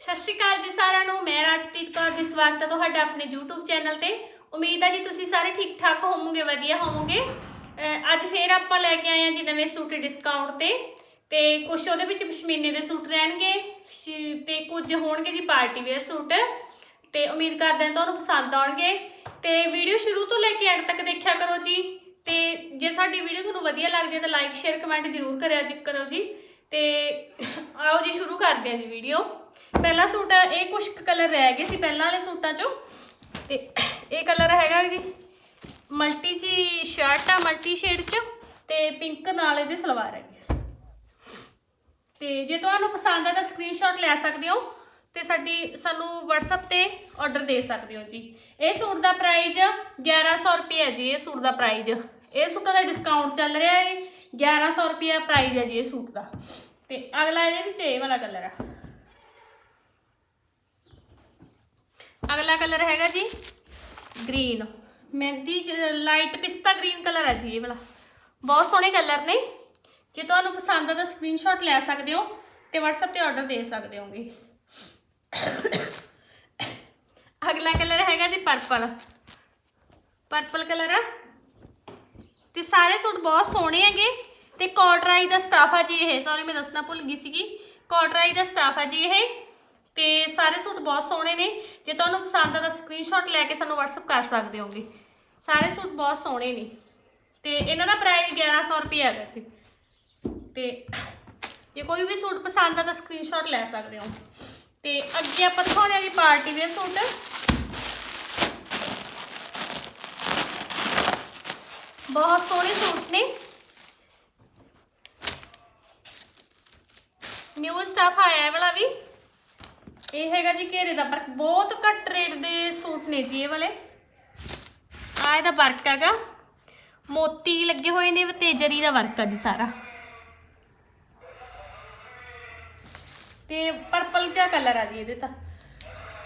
ਸਤਿ ਸ਼੍ਰੀ ਅਕਾਲ ਜੀ ਸਾਰਿਆਂ ਨੂੰ, ਮੈਂ ਰਾਜਪ੍ਰੀਤ ਕੌਰ ਦੀ ਸਵਾਗਤ ਹੈ ਤੁਹਾਡਾ ਆਪਣੇ YouTube ਚੈਨਲ ਤੇ। ਉਮੀਦ ਹੈ ਜੀ ਤੁਸੀਂ ਸਾਰੇ ਠੀਕ ਠਾਕ ਹੋਵੋਗੇ, ਵਧੀਆ ਹੋਵੋਗੇ। ਅੱਜ ਫੇਰ ਆਪਾਂ ਲੈ ਕੇ ਆਏ ਹਾਂ ਜੀ ਨਵੇਂ ਸੂਟ ਡਿਸਕਾਊਂਟ ਤੇ। ਤੇ ਕੁਝ ਉਹਦੇ ਵਿੱਚ ਪਸ਼ਮੀਨੇ ਦੇ ਸੂਟ ਰਹਿਣਗੇ, ਸ਼- ਤੇ ਕੁਝ ਹੋਣਗੇ ਜੀ ਪਾਰਟੀ ਵੇਅਰ ਸੂਟ। ਤੇ ਉਮੀਦ ਕਰਦੇ ਹਾਂ ਤੁਹਾਨੂੰ ਪਸੰਦ ਆਉਣਗੇ। ਤੇ ਵੀਡੀਓ ਸ਼ੁਰੂ ਤੋਂ ਲੈ ਕੇ ਐਂਡ ਤੱਕ ਦੇਖਿਆ ਕਰੋ ਜੀ। ਤੇ ਜੇ ਸਾਡੀ ਵੀਡੀਓ ਤੁਹਾਨੂੰ ਵਧੀਆ ਲੱਗਦੀ ਹੈ ਤਾਂ ਲਾਈਕ ਸ਼ੇਅਰ ਕਮੈਂਟ ਜ਼ਰੂਰ ਕਰਿਆ ਜੀ ਕਰੋ ਜੀ। ਤੇ ਆਓ ਜੀ ਸ਼ੁਰੂ ਕਰਦੇ ਹਾਂ ਜੀ ਵੀਡੀਓ। ਪਹਿਲਾ ਸੂਟ ਆ, ਇਹ ਕੁਝ ਕਲਰ ਰਹਿ ਗਏ ਸੀ ਪਹਿਲਾਂ ਵਾਲੇ ਸੂਟਾਂ ਚੋਂ। ਤੇ ਇਹ ਕਲਰ ਹੈਗਾ ਜੀ ਮਲਟੀ ਜੀ ਸ਼ਰਟ ਆ ਮਲਟੀ ਸ਼ੇਡ ਚ, ਤੇ ਪਿੰਕ ਨਾਲ ਇਹਦੇ ਸਲਵਾਰ ਹੈ ਤੇ ਜੇ ਤੁਹਾਨੂੰ ਪਸੰਦ ਆ ਤਾਂ ਸਕਰੀਨਸ਼ਾਟ ਲੈ ਸਕਦੇ ਹੋ, ਤੇ ਸਾਡੀ, ਸਾਨੂੰ WhatsApp ਤੇ ਆਰਡਰ ਦੇ ਸਕਦੇ ਹੋ ਜੀ। ਇਹ ਸੂਟ ਦਾ ਪ੍ਰਾਈਸ 1100 ਰੁਪਏ ਹੈ ਜੀ, ਇਹ ਸੂਟ ਦਾ ਪ੍ਰਾਈਸ ਇਹ ਸੂਟਾਂ ਦਾ ਡਿਸਕਾਊਂਟ ਚੱਲ ਰਿਹਾ ਹੈ 1100 ਰੁਪਏ ਪ੍ਰਾਈਸ ਹੈ ਜੀ ਇਹ ਸੂਟ ਦਾ। ਤੇ ਅਗਲਾ ਇਹਦੇ ਵਿੱਚ ਇਹ ਵਾਲਾ ਕਲਰ ਆ। ਅਗਲਾ ਕਲਰ ਹੈਗਾ ਜੀ ਗ੍ਰੀਨ। ਮਹਿੰਦੀ ਲਾਈਟ ਪਿਸਤਾ ਗ੍ਰੀਨ ਕਲਰ ਹੈ ਜੀ ਇਹ ਵਾਲਾ। ਬਹੁਤ ਸੋਹਣੇ ਕਲਰ ਨੇ। ਜੇ ਤੁਹਾਨੂੰ ਪਸੰਦ ਆ ਤਾਂ ਸਕਰੀਨਸ਼ਾਟ ਲੈ ਸਕਦੇ ਹੋ ਤੇ WhatsApp ਤੇ ਆਰਡਰ ਦੇ ਸਕਦੇ ਹੋਗੇ। ਅਗਲਾ ਕਲਰ ਹੈਗਾ ਜੀ ਪਰਪਲ ਪਰਪਲ ਕਲਰ ਆ। ਤੇ ਸਾਰੇ ਸੂਟ ਬਹੁਤ ਸੋਹਣੇ ਹੈਗੇ। ਤੇ ਕੋਟਰਾਈ ਦਾ ਸਟਾਫ ਆ ਜੀ ਇਹ। ਸੌਰੀ ਮੈਂ ਦੱਸਣਾ ਭੁੱਲ ਗਈ ਸੀਗੀ। ਕੋਟਰਾਈ ਦਾ ਸਟਾਫ ਆ ਜੀ ਇਹ। ਤੇ ਸਾਰੇ ਸੂਟ ਬਹੁਤ ਸੋਹਣੇ ਨੇ। ਜੇ ਤੁਹਾਨੂੰ ਪਸੰਦ ਆ ਤਾਂ ਸਕਰੀਨਸ਼ਾਟ ਲੈ ਕੇ ਸਾਨੂੰ WhatsApp ਕਰ ਸਕਦੇ ਹੋਗੇ। ਸਾਰੇ ਸੂਟ ਬਹੁਤ ਸੋਹਣੇ ਨੇ। ਤੇ ਇਹਨਾਂ ਦਾ ਪ੍ਰਾਈਸ 1100 ਰੁਪਏ ਹੈਗਾ ਜੀ। ਤੇ ਜੇ ਕੋਈ ਵੀ ਸੂਟ ਪਸੰਦ ਆ ਤਾਂ ਸਕਰੀਨਸ਼ਾਟ ਲੈ ਸਕਦੇ ਹੋ। ਤੇ ਅੱਗੇ ਆਪਾਂ ਦਿਖਾਉਂਦੇ ਆ ਜੀ ਪਾਰਟੀ ਵੇਅਰ ਸੂਟ। ਬਹੁਤ ਸੋਹਣੇ ਸੂਟ ਨੇ। ਨਿਊ ਸਟਾਫ ਆਇਆ ਹੈ ਵਾਲਾ ਵੀ। ਇਹ ਹੈਗਾ ਜੀ ਘੇਰੇ ਦਾ ਵਰਕ। ਬਹੁਤ ਘੱਟ ਰੇਟ ਦੇ ਸੂਟ ਨੇ ਜੀ ਇਹ ਵਾਲੇ। ਆ ਇਹਦਾ ਵਰਕ ਹੈਗਾ। ਮੋਤੀ ਲੱਗੇ ਹੋਏ ਨੇ ਤੇ ਜਰੀ ਦਾ ਵਰਕ ਆ ਜੀ ਸਾਰਾ। ਤੇ ਪਰਪਲ ਜਿਹਾ ਕਲਰ ਆ ਜੀ ਇਹਦੇ ਤਾਂ।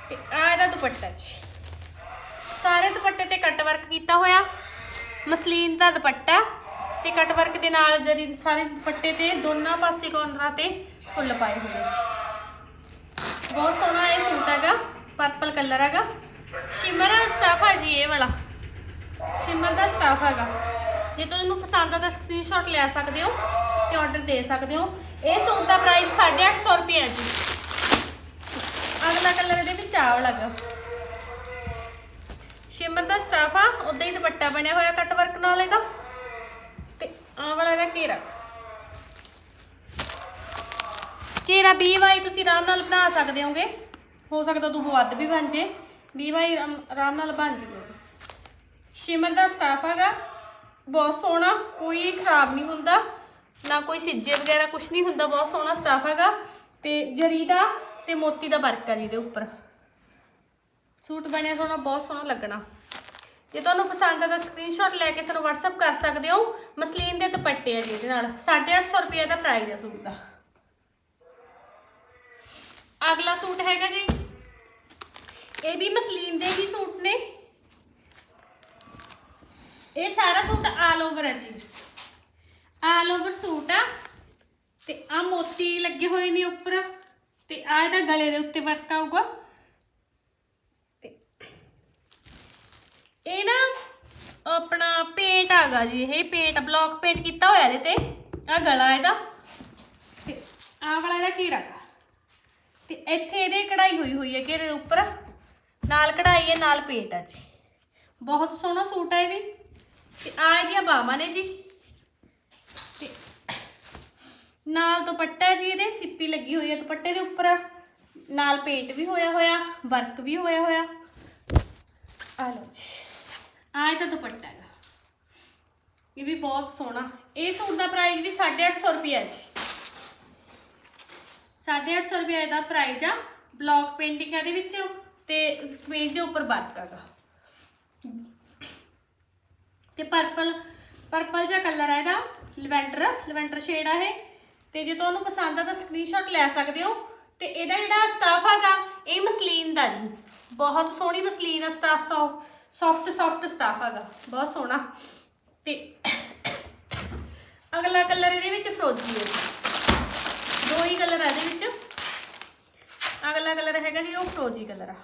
ਤੇ ਆ ਇਹਦਾ ਦੁਪੱਟਾ ਜੀ। ਸਾਰੇ ਦੁਪੱਟੇ ਤੇ ਕੱਟ ਵਰਕ ਕੀਤਾ ਹੋਇਆ। ਮਸਲੀਨ ਦਾ ਦੁਪੱਟਾ ਤੇ ਕਟ ਵਰਕ ਦੇ ਨਾਲ ਜਰੀ ਸਾਰੇ ਦੁਪੱਟੇ ਤੇ ਦੋਨਾਂ ਪਾਸੇ ਕੋਨਰਾਂ ਤੇ ਫੁੱਲ ਪਾਏ ਹੋਏ ਜੀ ਬਹੁਤ ਸੋਹਣਾ ਇਹ ਸੂਟ ਹੈਗਾ ਪਰਪਲ ਕਲਰ ਹੈਗਾ। ਸ਼ਿਮਰ ਸਟਾਫ ਹੈ ਜੀ ਇਹ ਵਾਲਾ। ਸ਼ਿਮਰ ਦਾ ਸਟਾਫ ਹੈਗਾ। ਜੇ ਤੁਹਾਨੂੰ ਪਸੰਦ ਆ ਤਾਂ ਸਕਰੀਨਸ਼ਾਟ ਲੈ ਸਕਦੇ ਹੋ ਤੇ ਆਰਡਰ ਦੇ ਸਕਦੇ ਹੋ। ਇਹ ਸੂਟ ਦਾ ਪ੍ਰਾਈਸ 850 ਰੁਪਏ ਹੈ ਜੀ। ਅਗਲਾ ਕਲਰ ਇਹਦੇ ਵਿੱਚ ਆਹ ਵਾਲਾ ਸ਼ਿਮਰ ਦਾ ਸਟਾਫ ਆ ਉਦਾਂ ਹੀ ਦੁਪੱਟਾ ਬਣਿਆ ਹੋਇਆ ਕੱਟ ਵਰਕ ਨਾਲ ਇਹਦਾ। ਤੇ ਆਹ ਵਾਲਾ ਇਹਦਾ ਘੇਰਾ। ਘੇਰਾ 20 ਵਾਈ ਤੁਸੀਂ ਆਰਾਮ ਨਾਲ ਬਣਾ ਸਕਦੇ ਹੋਗੇ। ਹੋ ਸਕਦਾ ਤੂੰ ਵੱਧ ਵੀ ਬਣ ਜੇ। 20 ਵਾਈ ਆਰਾਮ ਨਾਲ ਬਣ ਜੂਗਾ ਸ਼ਿਮਰ ਦਾ ਸਟਾਫ ਹੈਗਾ, ਬਹੁਤ ਸੋਹਣਾ, ਕੋਈ ਖਰਾਬ ਨਹੀਂ ਹੁੰਦਾ, ਨਾ ਕੋਈ ਸਿੱਜੇ ਵਗੈਰਾ ਕੁਝ ਨਹੀਂ ਹੁੰਦਾ, ਬਹੁਤ ਸੋਹਣਾ ਸਟਾਫ ਹੈਗਾ। ਤੇ ਜਰੀ ਦਾ ਤੇ ਮੋਤੀ ਦਾ ਵਰਕ ਆ ਜਿਹਦੇ ਉੱਪਰ। ਸੂਟ ਬਣਿਆ ਸੋਹਣਾ, ਬਹੁਤ ਸੋਹਣਾ ਲੱਗਣਾ। ਜੇ ਤੁਹਾਨੂੰ ਪਸੰਦ ਆ ਤਾਂ ਸਕਰੀਨਸ਼ਾਟ ਲੈ ਕੇ ਸਾਨੂੰ WhatsApp ਕਰ ਸਕਦੇ ਹੋ। ਮਸਲੀਨ ਦੇ ਦੁਪੱਟੇ ਆ ਜੀ ਇਹਦੇ ਨਾਲ। 850 ਰੁਪਏ ਦਾ ਪ੍ਰਾਈਸ ਹੈ ਸੂਟ ਦਾ। ਅਗਲਾ ਸੂਟ ਹੈਗਾ ਜੀ ਇਹ ਵੀ ਮਸਲੀਨ ਦੇ ਹੀ ਸੂਟ ਨੇ। ਇਹ ਸਾਰਾ ਸੂਟ ਆਲ ਓਵਰ ਹੈ ਜੀ। ਆਲ ਓਵਰ ਸੂਟ ਆ। ਤੇ ਆ ਮੋਤੀ ਲੱਗੇ ਹੋਏ ਨੇ ਉੱਪਰ। ਤੇ ਆ ਇਹਦਾ ਗਲੇ ਦੇ ਉੱਤੇ ਵਰਕ ਆਊਗਾ। ਇਹ ਨਾ ਆਪਣਾ ਪੇਂਟ ਆਗਾ ਜੀ ਇਹ। ਪੇਂਟ ਬਲੌਕ ਪੇਂਟ ਕੀਤਾ ਹੋਇਆ ਇਹਦੇ ਤੇ। ਆ ਗਲਾ ਇਹਦਾ। ਤੇ ਆ ਵਾਲਾ ਇਹਦਾ ਘੇਰਾ। ਗਾ ਤੇ ਇੱਥੇ ਇਹਦੇ ਕਢਾਈ ਹੋਈ ਹੋਈ ਹੈ ਘੇਰੇ ਦੇ ਉੱਪਰ। ਨਾਲ ਕਢਾਈ ਹੈ, ਨਾਲ ਪੇਂਟ ਆ ਜੀ। ਬਹੁਤ ਸੋਹਣਾ ਸੂਟ ਹੈ ਇਹ ਵੀ। ਤੇ ਆ ਇਹਦੀਆਂ ਬਾਹਾਂ ਨੇ ਜੀ। ਤੇ ਨਾਲ ਦੁਪੱਟਾ ਜੀ ਇਹਦੇ, ਸਿੱਪੀ ਲੱਗੀ ਹੋਈ ਹੈ ਦੁਪੱਟੇ ਦੇ ਉੱਪਰ। ਨਾਲ ਪੇਂਟ ਵੀ ਹੋਇਆ ਹੋਇਆ ਵਰਕ ਵੀ ਹੋਇਆ ਹੋਇਆ। ਆ ਲਓ ਜੀ। ਆ ਇਹ ਤਾਂ ਦੁਪੱਟਾ ਹੈਗਾ। ਇਹ ਵੀ ਬਹੁਤ ਸੋਹਣਾ। ਇਹ ਸੂਟ ਦਾ ਪ੍ਰਾਈਸ ਵੀ 850 ਰੁਪਏ ਹੈ ਜੀ। 850 ਰੁਪਏ ਦਾ ਪ੍ਰਾਈਸ ਆ ਬਲੌਕ ਪੇਂਟਿੰਗ ਦੇ ਵਿੱਚ। ਤੇ ਕਮੀਜ਼ ਦੇ ਉੱਪਰ ਵਰਕ ਹੈਗਾ। ਤੇ ਪਰਪਲ ਪਰਪਲ ਜਿਹਾ ਕਲਰ ਹੈ ਇਹਦਾ, ਲਵੈਂਡਰ ਲਵੈਂਡਰ ਸ਼ੇਡ ਆ ਇਹ। ਤੇ ਜੇ ਤੁਹਾਨੂੰ ਪਸੰਦ ਆ ਤਾਂ ਸਕਰੀਨਸ਼ਾਟ ਲੈ ਸਕਦੇ ਹੋ। ਤੇ ਇਹਦਾ ਜਿਹੜਾ ਸਟਾਫ ਹੈਗਾ, ਇਹ ਮਸਲੀਨ ਦਾ ਜੀ। ਬਹੁਤ ਸੋਹਣੀ ਮਸਲੀਨ ਦਾ ਸਟਾਫ ਸੌਫਟ ਸੌਫਟ ਸਟਾਫ ਹੈਗਾ। ਬਹੁਤ ਸੋਹਣਾ। ਤੇ ਅਗਲਾ ਕਲਰ ਇਹਦੇ ਵਿੱਚ ਫਰੋਜੀ ਹੈ ਜੀ। ਦੋ ਹੀ ਕਲਰ ਆ ਇਹਦੇ ਵਿੱਚ। ਅਗਲਾ ਕਲਰ ਹੈਗਾ ਜੀ, ਉਹ ਫਰੋਜੀ ਕਲਰ ਆ।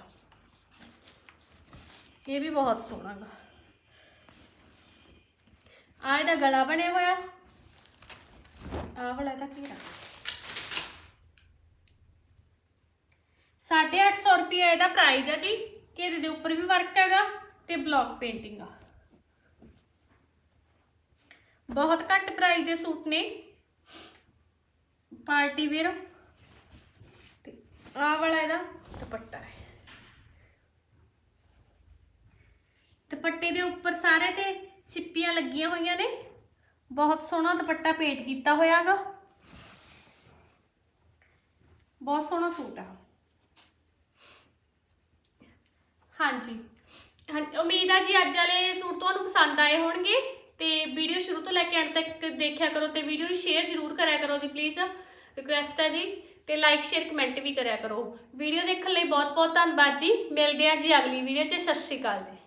ਇਹ ਵੀ ਬਹੁਤ ਸੋਹਣਾ ਗਾ। ਆ ਇਹਦਾ ਗਲਾ ਬਣਿਆ ਹੋਇਆ। ਆਹ ਵਾਲਾ ਇਹਦਾ ਘੇਰਾ 850 ਰੁਪਏ ਇਹਦਾ ਪ੍ਰਾਈਸ ਆ ਜੀ ਘੇਰੇ ਦੇ ਉੱਪਰ ਵੀ ਵਰਕ ਹੈਗਾ ਤੇ ਬਲੌਕ ਪੇਂਟਿੰਗ ਆ। ਬਹੁਤ ਘੱਟ ਪ੍ਰਾਈਸ ਦੇ ਸੂਟ ਨੇ। ਪਾਰਟੀ ਵੇਅਰ ਤੇ ਆਹ ਵਾਲਾ ਇਹਦਾ ਦੁਪੱਟਾ ਹੈ। ਦੁਪੱਟੇ ਦੇ ਉੱਪਰ ਸਾਰੇ ਤੇ ਸਿੱਪੀਆਂ ਲੱਗੀਆਂ ਹੋਈਆਂ ਨੇ। ਬਹੁਤ ਸੋਹਣਾ ਦੁਪੱਟਾ ਪੇਟ ਕੀਤਾ ਹੋਇਆਗਾ। ਬਹੁਤ ਸੋਹਣਾ ਸੂਟ ਆ। ਹਾਂਜੀ। ਹਾਂ ਉਮੀਦ ਆ ਜੀ ਅੱਜ ਵਾਲੇ ਸੂਟ ਤੁਹਾਨੂੰ ਪਸੰਦ ਆਏ ਹੋਣਗੇ ਤੇ ਵੀਡੀਓ ਸ਼ੁਰੂ ਤੋਂ ਲੈ ਕੇ ਅੰਤ ਤੱਕ ਦੇਖਿਆ ਕਰੋ ਤੇ ਵੀਡੀਓ ਨੂੰ ਸ਼ੇਅਰ ਜ਼ਰੂਰ ਕਰਿਆ ਕਰੋ ਜੀ ਪਲੀਜ਼ ਰਿਕੁਐਸਟ ਹੈ ਜੀ ਤੇ ਲਾਈਕ ਸ਼ੇਅਰ ਕਮੈਂਟ ਵੀ ਕਰਿਆ ਕਰੋ। ਵੀਡੀਓ ਦੇਖਣ ਲਈ ਬਹੁਤ ਬਹੁਤ ਧੰਨਵਾਦ ਜੀ। ਮਿਲਦੇ ਹਾਂ ਜੀ ਅਗਲੀ ਵੀਡੀਓ 'ਚ। ਸਤਿ ਸ਼੍ਰੀ ਅਕਾਲ ਜੀ।